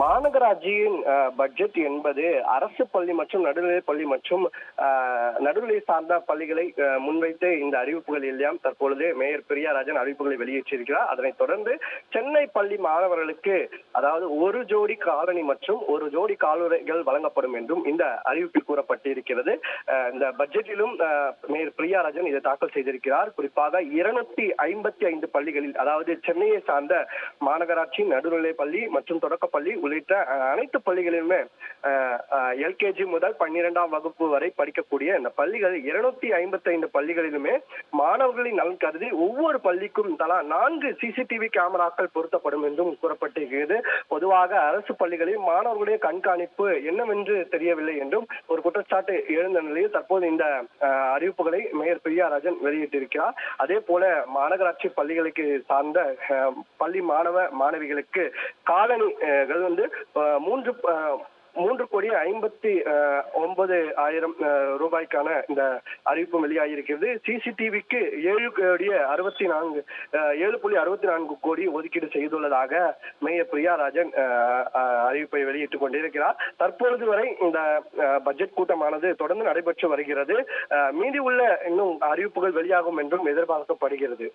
மாநகராட்சியின் பட்ஜெட் என்பது அரசு பள்ளி மற்றும் நடுநிலை பள்ளி மற்றும் நடுநிலை சார்ந்த பள்ளிகளை முன்வைத்து இந்த அறிவிப்புகள் எல்லாம் தற்பொழுது மேயர் பிரியாராஜன் அறிவிப்புகளை வெளியேற்றியிருக்கிறார் அதனைத் தொடர்ந்து சென்னை பள்ளி மாணவர்களுக்கு அதாவது ஒரு ஜோடி காலணி மற்றும் ஒரு ஜோடி காலுரைகள் வழங்கப்படும் என்றும் இந்த அறிவிப்பில் கூறப்பட்டிருக்கிறது. இந்த பட்ஜெட்டிலும் மேயர் பிரியாராஜன் இதை தாக்கல் செய்திருக்கிறார். குறிப்பாக இருநூத்தி ஐம்பத்தி ஐந்து பள்ளிகளில் அதாவது சென்னையை சார்ந்த மாநகராட்சி நடுநிலை பள்ளி மற்றும் தொடக்கப்பள்ளி உள்ளிட்ட அனைத்து பள்ளிகளிலுமே எல்கேஜி முதல் பன்னிரெண்டாம் வகுப்பு வரை படிக்கக்கூடிய இந்த பள்ளிகள் இருநூத்தி ஐம்பத்தி ஐந்து பள்ளிகளிலுமே மாணவர்களின் நலன் கருதி ஒவ்வொரு பள்ளிக்கும் தலா நான்கு சிசிடிவி கேமராக்கள் பொருத்தப்படும் என்றும் கூறப்பட்டிருக்கிறது. பொதுவாக அரசு பள்ளிகளில் மாணவர்களுடைய கண்காணிப்பு என்னவென்று தெரியவில்லை என்றும் ஒரு குற்றச்சாட்டு எழுந்த நிலையில் தற்போது இந்த அறிவிப்புகளை மேயர் பிரியாராஜன் வெளியிட்டிருக்கிறார். அதே போல மாநகராட்சி பள்ளிகளுக்கு சார்ந்த பள்ளி மாணவ மாணவிகளுக்கு காலணிகள் வந்து மூன்று மூன்று கோடி ஐம்பத்தி ஒன்பது ஆயிரம் ரூபாய்க்கான இந்த அறிவிப்பு வெளியாகியிருக்கிறது. சிசிடிவிக்கு ஏழு கோடி அறுபத்தி நான்கு ஏழு புள்ளி அறுபத்தி நான்கு கோடி ஒதுக்கீடு செய்துள்ளதாக மேயர் பிரியா ராஜன் அறிவிப்பை வெளியிட்டுக் கொண்டிருக்கிறார். தற்பொழுது வரை இந்த பட்ஜெட் கூட்டமானது தொடர்ந்து நடைபெற்று வருகிறது. மீதி உள்ள இன்னும் அறிவிப்புகள் வெளியாகும் என்றும் எதிர்பார்க்கப்படுகிறது.